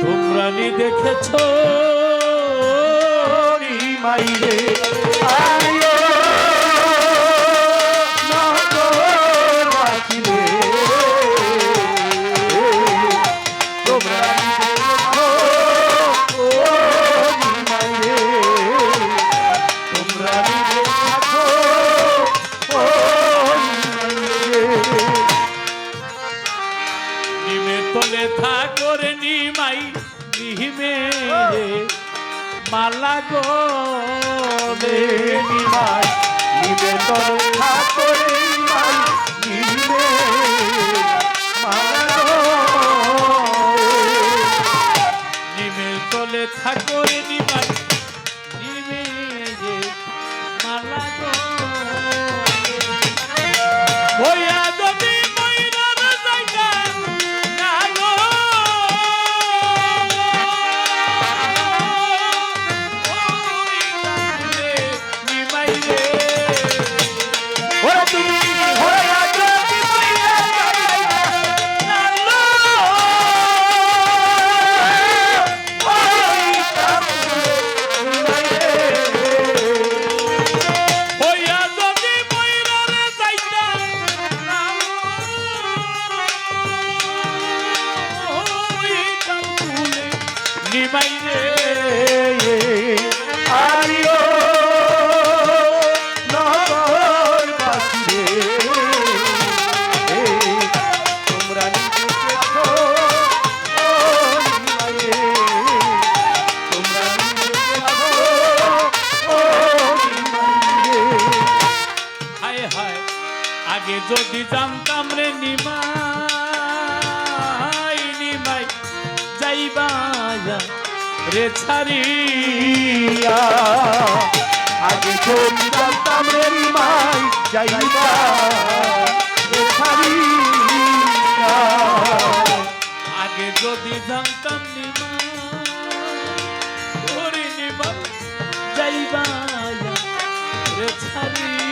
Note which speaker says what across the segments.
Speaker 1: তোমরা নি দেখেছ
Speaker 2: মাইরে। করো ঠাকুর
Speaker 1: দিয়া আগে
Speaker 2: কবিতার তামের মাই যাইবা
Speaker 1: আগে যদি জানতাম যাইবা রে ছাড়ি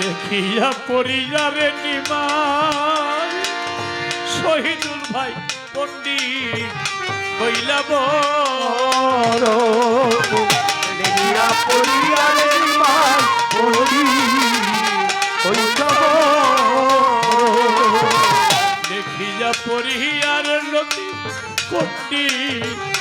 Speaker 1: দেখিয়া পড়িয়া রে নিমান শহীদুল ভাই পণ্ডিত কইলা বড়।
Speaker 2: দেখিয়া
Speaker 1: পড়িয়া রে নিমান পণ্ডিত কইলা
Speaker 2: দেখিয়া পড়িয়া রে নদী পণ্ডিত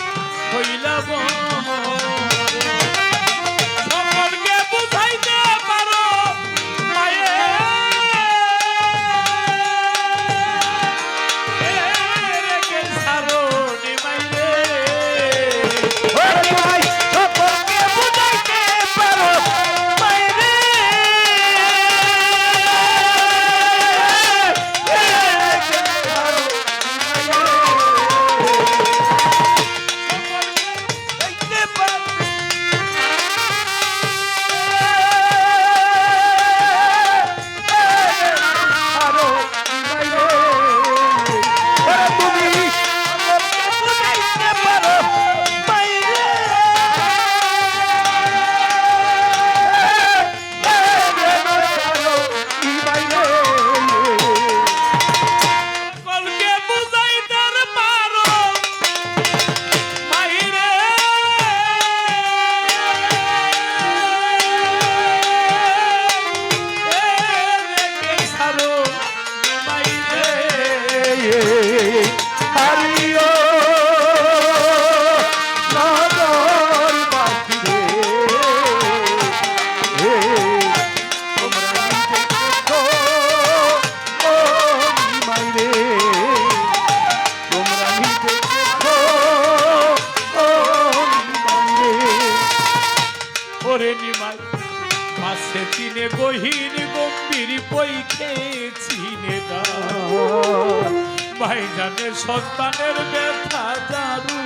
Speaker 1: ভাইজানের সন্তানের ব্যথা জারু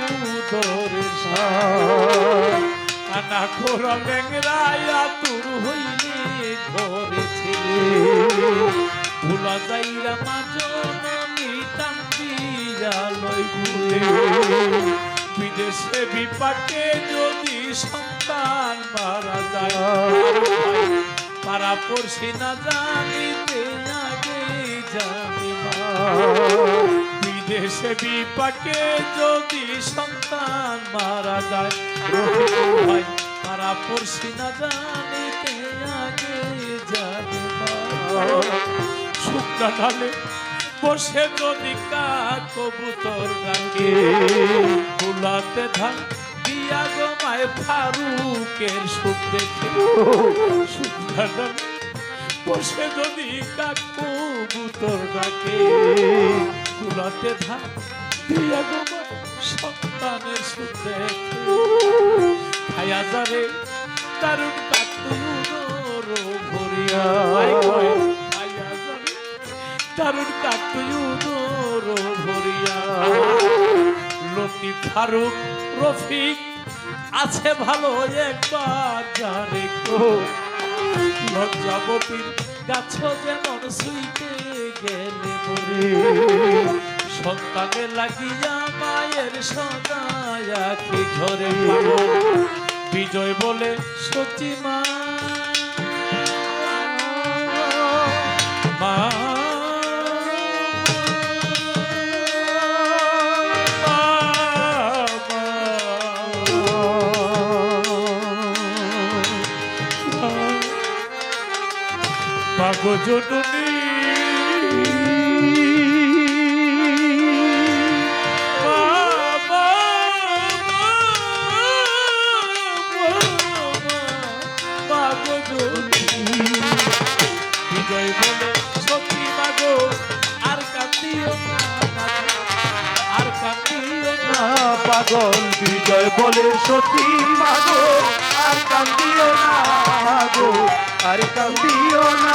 Speaker 1: ধরে আনা খোরা লেংরায়া তুর হইলে ঘরে ছেলে ভুলা যাইরা মাজননি টান্দিয়া ঘুরে। বিদেশে বিপাকে যদি সন্তান মারা যায় পারা পড়ছি না জানিতে বিদেশে বিপাকে যদি সন্তান মারা যায় ভাই পারা পড়ছি না জানিতে আগে মা। শুকনা ঢালে বসে যদি কাক কবুতর ডাকে ফুলাতে ধান দিয়া গো ফারুকের সুখ দেখে শুকনা ঢালে বসে যদি কাক কবুতর ডাকে, ফুলাতে ধান দিয়া গো মায় সন্তানের সুখ। দেখে খায়া যারে দারুণ কাতুর ভরিয়া। খায়া কাতুর ভরিয়া। লতি ফারুক, রফিক, আছে ভালো একবার জানে লজ্জাবতীর গাছ যেমন সুইতে গেলে মরে সন্তানে লাগিয়া মায়ের সদায় ঘরে বিজয় বলে সত্যি জননী বিজয় বলে সত্যি মাগো আর কান্দিও না আর কান্দিও না
Speaker 2: পাগল, বিজয় বলে সতী মাগো। আর কান্দিও না মাগো, আর কান্দিও না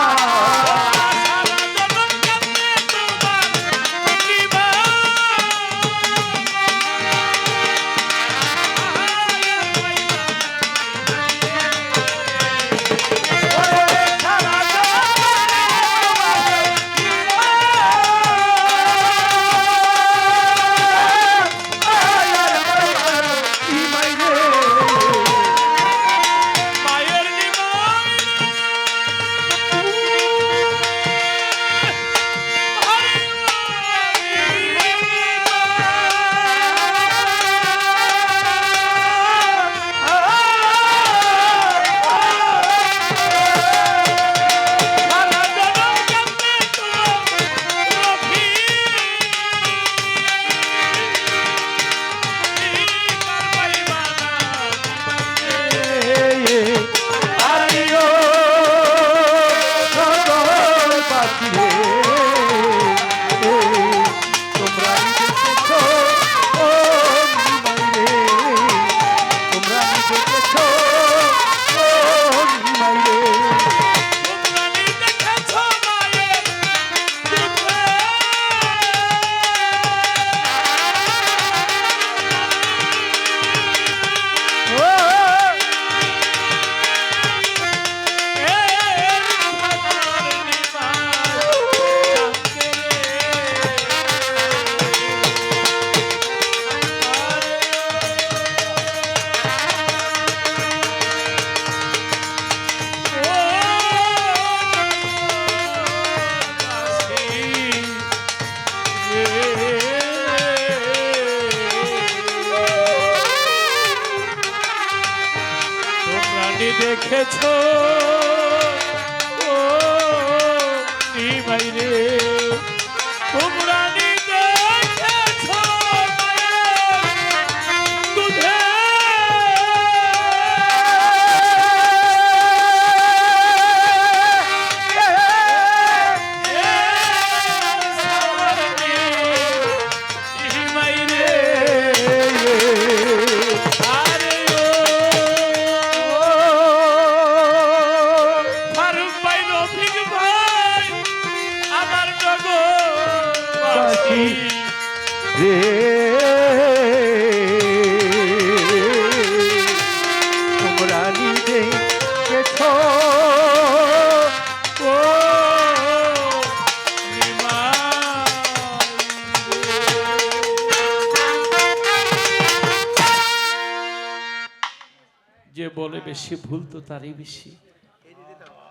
Speaker 1: বলে বেশি ভুল তো তারই বেশি।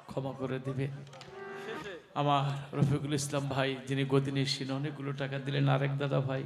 Speaker 1: ক্ষমা করে দেবে। আমার রফিকুল ইসলাম ভাই, যিনি গদিনী সিন অনেকগুলো টাকা দিলেন। আরেক দাদা ভাই